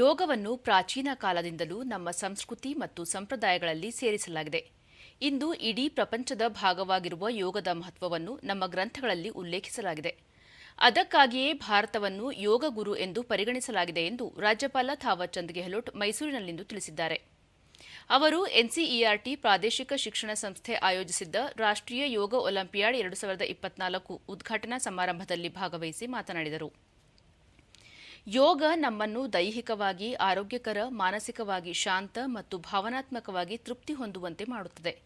ಯೋಗವನ್ನು ಪ್ರಾಚೀನ ಕಾಲದಿಂದಲೂ ನಮ್ಮ ಸಂಸ್ಕೃತಿ ಮತ್ತು ಸಂಪ್ರದಾಯಗಳಲ್ಲಿ ಸೇರಿಸಲಾಗಿದೆ. ಇಂದು ಇಡೀ ಪ್ರಪಂಚದ ಭಾಗವಾಗಿರುವ ಯೋಗದ ಮಹತ್ವವನ್ನು ನಮ್ಮ ಗ್ರಂಥಗಳಲ್ಲಿ ಉಲ್ಲೇಖಿಸಲಾಗಿದೆ. ಅದಕ್ಕಾಗಿಯೇ ಭಾರತವನ್ನು ಯೋಗ ಗುರು ಎಂದು ಪರಿಗಣಿಸಲಾಗಿದೆ ಎಂದು ರಾಜ್ಯಪಾಲ ಥಾವರ್ಚಂದ್ ಗೆಹ್ಲೋಟ್ ಮೈಸೂರಿನಲ್ಲಿಂದು ತಿಳಿಸಿದ್ದಾರೆ. ಅವರು ಎನ್ಸಿಇಆರ್ಟಿ ಪ್ರಾದೇಶಿಕ ಶಿಕ್ಷಣ ಸಂಸ್ಥೆ ಆಯೋಜಿಸಿದ್ದ ರಾಷ್ಟ್ರೀಯ ಯೋಗ ಒಲಿಂಪಿಯಾಡ್ ಎರಡು ಸಾವಿರದ ಇಪ್ಪತ್ನಾಲ್ಕು ಉದ್ಘಾಟನಾ ಸಮಾರಂಭದಲ್ಲಿ ಭಾಗವಹಿಸಿ ಮಾತನಾಡಿದರು. ಯೋಗ ನಮ್ಮನ್ನು ದೈಹಿಕವಾಗಿ, ಆರೋಗ್ಯಕರ, ಮಾನಸಿಕವಾಗಿ ಶಾಂತ ಮತ್ತು ಭಾವನಾತ್ಮಕವಾಗಿ ತೃಪ್ತಿ ಹೊಂದುವಂತೆ ಮಾಡುತ್ತದೆ.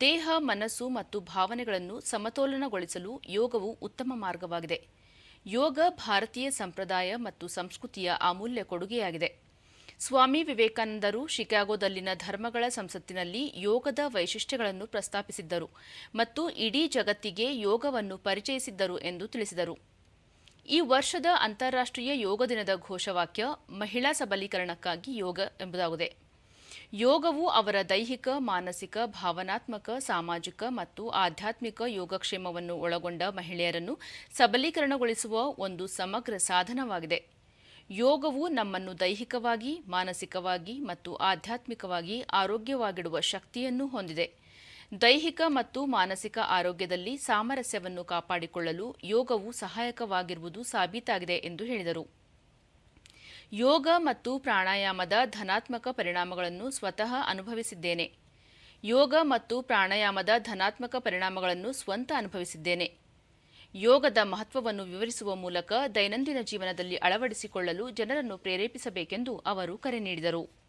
ದೇಹ, ಮನಸ್ಸು ಮತ್ತು ಭಾವನೆಗಳನ್ನು ಸಮತೋಲನಗೊಳಿಸಲು ಯೋಗವು ಉತ್ತಮ ಮಾರ್ಗವಾಗಿದೆ. ಯೋಗ ಭಾರತೀಯ ಸಂಪ್ರದಾಯ ಮತ್ತು ಸಂಸ್ಕೃತಿಯ ಅಮೂಲ್ಯ ಕೊಡುಗೆಯಾಗಿದೆ. ಸ್ವಾಮಿ ವಿವೇಕಾನಂದರು ಶಿಕಾಗೋದಲ್ಲಿನ ಧರ್ಮಗಳ ಸಂಸತ್ತಿನಲ್ಲಿ ಯೋಗದ ವೈಶಿಷ್ಟ್ಯಗಳನ್ನು ಪ್ರಸ್ತಾಪಿಸಿದ್ದರು ಮತ್ತು ಇಡೀ ಜಗತ್ತಿಗೆ ಯೋಗವನ್ನು ಪರಿಚಯಿಸಿದ್ದರು ಎಂದು ತಿಳಿಸಿದರು. ಈ ವರ್ಷದ ಅಂತಾರಾಷ್ಟ್ರೀಯ ಯೋಗ ದಿನದ ಘೋಷವಾಕ್ಯ ಮಹಿಳಾ ಸಬಲೀಕರಣಕ್ಕಾಗಿ ಯೋಗ ಎಂಬುದಾಗಿದೆ. ಯೋಗವು ಅವರ ದೈಹಿಕ, ಮಾನಸಿಕ, ಭಾವನಾತ್ಮಕ, ಸಾಮಾಜಿಕ ಮತ್ತು ಆಧ್ಯಾತ್ಮಿಕ ಯೋಗಕ್ಷೇಮವನ್ನು ಒಳಗೊಂಡ ಮಹಿಳೆಯರನ್ನು ಸಬಲೀಕರಣಗೊಳಿಸುವ ಒಂದು ಸಮಗ್ರ ಸಾಧನವಾಗಿದೆ. ಯೋಗವು ನಮ್ಮನ್ನು ದೈಹಿಕವಾಗಿ, ಮಾನಸಿಕವಾಗಿ ಮತ್ತು ಆಧ್ಯಾತ್ಮಿಕವಾಗಿ ಆರೋಗ್ಯವಾಗಿಡುವ ಶಕ್ತಿಯನ್ನು ಹೊಂದಿದೆ. ದೈಹಿಕ ಮತ್ತು ಮಾನಸಿಕ ಆರೋಗ್ಯದಲ್ಲಿ ಸಾಮರಸ್ಯವನ್ನು ಕಾಪಾಡಿಕೊಳ್ಳಲು ಯೋಗವು ಸಹಾಯಕವಾಗಿರುವುದು ಸಾಬೀತಾಗಿದೆ ಎಂದು ಹೇಳಿದರು. ಯೋಗ ಮತ್ತು ಪ್ರಾಣಾಯಾಮದ ಧನಾತ್ಮಕ ಪರಿಣಾಮಗಳನ್ನು ಸ್ವತಃ ಅನುಭವಿಸಿದ್ದೇನೆ. ಯೋಗ ಮತ್ತು ಪ್ರಾಣಾಯಾಮದ ಧನಾತ್ಮಕ ಪರಿಣಾಮಗಳನ್ನು ಸ್ವಂತ ಅನುಭವಿಸಿದ್ದೇನೆ. ಯೋಗದ ಮಹತ್ವವನ್ನು ವಿವರಿಸುವ ಮೂಲಕ ದೈನಂದಿನ ಜೀವನದಲ್ಲಿ ಅಳವಡಿಸಿಕೊಳ್ಳಲು ಜನರನ್ನು ಪ್ರೇರೇಪಿಸಬೇಕೆಂದು ಅವರು ಕರೆ ನೀಡಿದರು.